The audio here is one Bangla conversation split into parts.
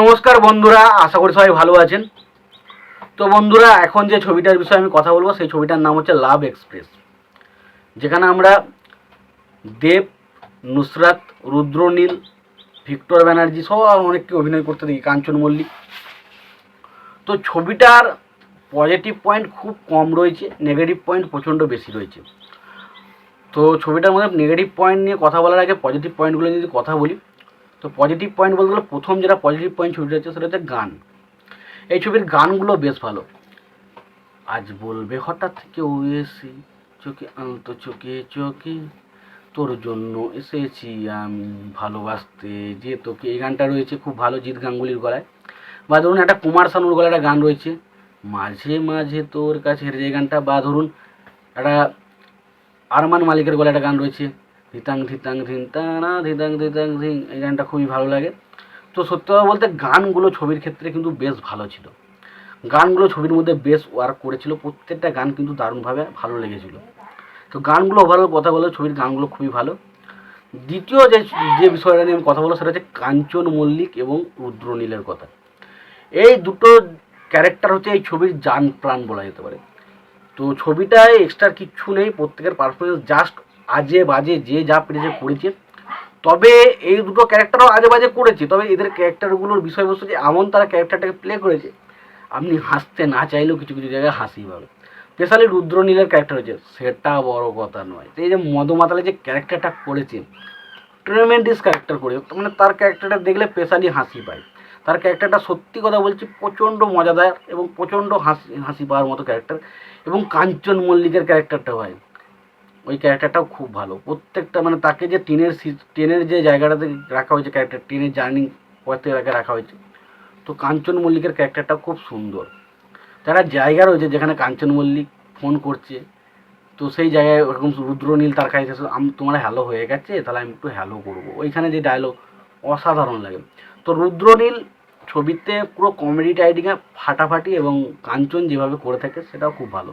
নমস্কার বন্ধুরা, আশা করি সবাই ভালো আছেন। তো বন্ধুরা, এখন যে ছবিটার বিষয়ে আমি কথা বলব, সেই ছবিটার নাম হচ্ছে লাভ এক্সপ্রেস। যেখানে আমরা দেব, নুসরাত, রুদ্রনীল, ভিক্টর ব্যানার্জি সব অনেককে অভিনয় করতে দেখি, কাঞ্চন মল্লিক। তো ছবিটার পজিটিভ পয়েন্ট খুব কম রয়েছে নেগেটিভ পয়েন্ট প্রচণ্ড বেশি রয়েছে। তো ছবিটার মধ্যে নেগেটিভ পয়েন্ট নিয়ে কথা বলার আগে পজিটিভ পয়েন্টগুলো যদি কথা বলি তো পজিটিভ পয়েন্ট বলতে গেলে প্রথম যেটা পজিটিভ পয়েন্ট ছবিটা হচ্ছে সেটা হচ্ছে গান। এই ছবির গানগুলো বেশ ভালো। আজ বলবে হঠাৎ কেউ এসে, চোখে আনত, চোখে চোখে, তোর জন্য এসেছি আমি ভালোবাসতে, যে তোকে। এই গানটা রয়েছে খুব ভালো জিৎ গাঙ্গুলির গলায়। বা ধরুন একটা কুমার শানুর গলায় একটা গান রয়েছে, মাঝে মাঝে তোর কাছে হেরে এই গানটা বা ধরুন একটা আরমান মালিকের গলায় একটা গান রয়েছে ধিতাং ধিতাং ধিন, তানা ধিতাং ধিতাং ধিং এই গানটা খুবই ভালো লাগে। তো সত্যি কথা বলতে, গানগুলো ছবির ক্ষেত্রে কিন্তু বেশ ভালো ছিল। গানগুলো ছবির মধ্যে বেশ ওয়ার্ক করেছিল, প্রত্যেকটা গান কিন্তু দারুণভাবে ভালো লেগেছিল। তো গানগুলো ওভারঅল কথা বলে, ছবির গানগুলো খুবই ভালো। দ্বিতীয় যে যে বিষয়টা নিয়ে আমি কথা বলব, সেটা হচ্ছে কাঞ্চন মল্লিক এবং রুদ্রনীলের কথা। এই দুটো ক্যারেক্টার হচ্ছে এই ছবির জান প্রাণ বলা যেতে পারে। তো ছবিটায় এক্সট্রা কিচ্ছু নেই, প্রত্যেকের পারফরমেন্স জাস্ট আজে বাজে, যে যা পেরেছে করেছে। তবে এই দুটো ক্যারেক্টারও আজে বাজে করেছে। তবে এদের ক্যারেক্টারগুলোর বিষয়বস্তু যে এমন তারা ক্যারেক্টারটাকে প্লে করেছে, আপনি হাসতে না চাইলেও কিছু কিছু জায়গায় হাসি পাবে। স্পেশালি রুদ্রনীলের ক্যারেক্টার হয়েছে, সেটা বড় কথা নয়। এই যে মদমাতালে যে ক্যারেক্টারটা করেছে ট্রেমেন্ডিস ক্যারেক্টার করে মানে তার ক্যারেক্টারটা দেখলে স্পেশালি হাসি পায়। তার ক্যারেক্টারটা সত্যি কথা বলছি, প্রচণ্ড মজাদার এবং প্রচণ্ড হাসি হাসি পাওয়ার মতো ক্যারেক্টার এবং কাঞ্চন মল্লিকের ক্যারেক্টারটা হয়। ওই ক্যারেক্টারটাও খুব ভালো। প্রত্যেকটা মানে তাকে যে ট্রেনের ট্রেনের যে জায়গাটাতে রাখা হয়েছে ক্যারেক্টার ট্রেনের জার্নি পথে রাখা রাখা হয়েছে। তো কাঞ্চন মল্লিকের ক্যারেক্টারটা খুব সুন্দর। যারা জায়গা রয়েছে যেখানে কাঞ্চন মল্লিক ফোন করছে। তো সেই জায়গায় ওরকম রুদ্রনীল তার কাছে আম তোমার হ্যালো হয়ে গেছে, তাহলে আমি একটু হ্যালো করব। ওইখানে যে ডায়লগ অসাধারণ লাগে। তো রুদ্রনীল ছবিতে পুরো কমেডি টাইডিংয়ে ফাটাফাটি এবং কাঞ্চন যেভাবে করে থাকে, সেটাও খুব ভালো।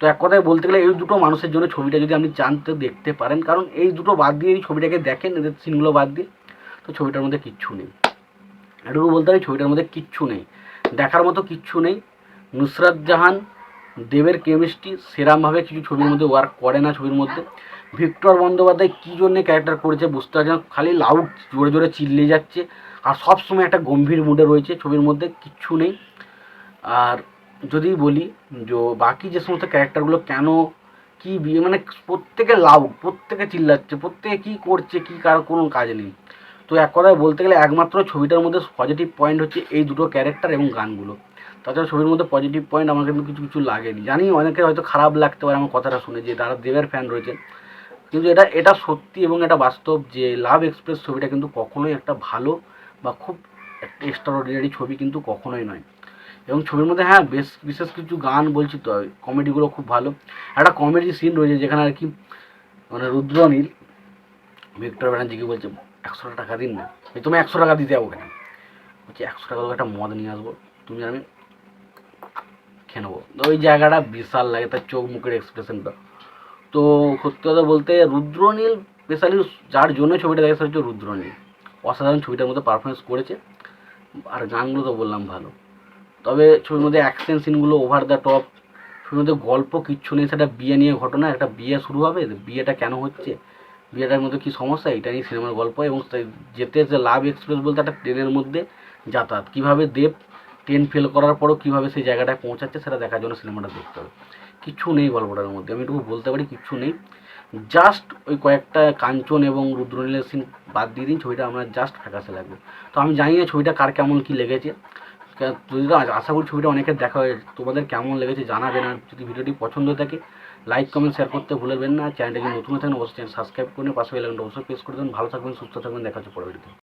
তো এক কথায় বলতে গেলে এই দুটো মানুষের জন্য ছবিটা যদি আপনি চান তো দেখতে পারেন, কারণ এই দুটো বাদ দিয়ে এই ছবিটাকে দেখেন, এদের সিনগুলো বাদ দিয়ে, তো ছবিটার মধ্যে কিচ্ছু নেই। এটুকু বলতে পারি ছবিটার মধ্যে কিচ্ছু নেই। দেখার মতো কিচ্ছু নেই। নুসরাত জাহান, দেবের কেমিস্ট্রি সেরামভাবে কিছু ছবির মধ্যে ওয়ার্ক করে না ছবির মধ্যে। ভিক্টর বন্দ্যোপাধ্যায় কী জন্যে ক্যারেক্টার করেছে বুঝতে পারছি না, খালি লাউড জোরে জোরে চিল্লিয়ে যাচ্ছে। আর সব সময় একটা গম্ভীর মুডে রয়েছে ছবির মধ্যে, কিচ্ছু নেই। আর যদি বলি যে বাকি যে সমস্ত ক্যারেক্টারগুলো কেন কি বিয়ে মানে প্রত্যেকে লাউড, প্রত্যেকে চিল্লাচ্ছে, প্রত্যেকে কী করছে, কী কার, কোনো কাজ নেই। তো এক কথায় বলতে গেলে একমাত্র ছবিটার মধ্যে পজিটিভ পয়েন্ট হচ্ছে এই দুটো ক্যারেক্টার এবং গানগুলো। তাছাড়া ছবির মধ্যে পজিটিভ পয়েন্ট আমার কিন্তু কিছু কিছু লাগেনি। জানি অনেকের হয়তো খারাপ লাগতে পারে আমার কথাটা শুনে যে তারা দেবের ফ্যান রয়েছেন কিন্তু এটা এটা সত্যি এবং এটা বাস্তব যে লাভ এক্সপ্রেস ছবিটা কিন্তু কখনোই একটা ভালো বা খুব একটা এক্সট্রাঅর্ডিনারি ছবি কিন্তু কখনোই নয়। এবং ছবির মধ্যে হ্যাঁ বেশ বিশেষ কিছু গান বলছি তো কমেডিগুলো খুব ভালো। একটা কমেডি সিন রয়েছে যেখানে আর কি মানে রুদ্রনীল ভিক্টর ব্যানার্জিকে বলছে, একশো টাকা দিন না। তুমি একশো টাকা দিতে যাব কেন? বলছি, একশো টাকা একটা মদ নিয়ে আসব, তুমি আমি খেয়ে নেব। তো ওই জায়গাটা বিশাল লাগে, তার চোখ মুখের এক্সপ্রেশনটা তো সত্যি কথা বলতে রুদ্রনীল স্পেশালি যার জন্য ছবিটা দেখে সেটা হচ্ছে রুদ্রনীল অসাধারণ ছবিটার মধ্যে পারফরমেন্স করেছে। আর গানগুলো তো বললাম ভালো। তবে ছবির মধ্যে অ্যাকশন সিনগুলো ওভার দ্য টপ ছবির মধ্যে গল্প কিচ্ছু নেই, সেটা বিয়ে নিয়ে ঘটনা, একটা বিয়ে শুরু হবে বিয়েটা কেন হচ্ছে? বিয়েটার মধ্যে কী সমস্যা? এটা নিয়ে সিনেমার গল্প এবং যেতে যে লাভ এক্সপ্রেস বলতে একটা ট্রেনের মধ্যে যাতায়াত। কীভাবে দেব? ট্রেন ফেল করার পরও কীভাবে সেই জায়গাটায় পৌঁছাচ্ছে, সেটা দেখার জন্য সিনেমাটা দেখতে হবে। কিচ্ছু নেই গল্পটার মধ্যে, আমি এটুকু বলতে পারি কিচ্ছু নেই। জাস্ট ওই কয়েকটা কাঞ্চন এবং রুদ্রনীলের সিন বাদ দিয়ে দিন, ছবিটা আমার জাস্ট ফ্যাকাসে লাগবে। তো আমি জানি না ছবিটা কার কেমন কী লেগেছে। যদি আশা করি ছবিটা অনেকের দেখা হয়েছে তোমাদের কেমন লেগেছে জানাবেন আর যদি ভিডিওটি পছন্দ থাকে লাইক কমেন্ট শেয়ার করতে ভুলবেন না। চ্যানেলটি যদি নতুন থাকেন, অবশ্যই সাবস্ক্রাইব করে পাশে বেল আইকনটা অবশ্যই প্রেস করে দেবেন ভালো থাকবেন, সুস্থ থাকবেন। দেখা হচ্ছে পরে ভিডিওতে।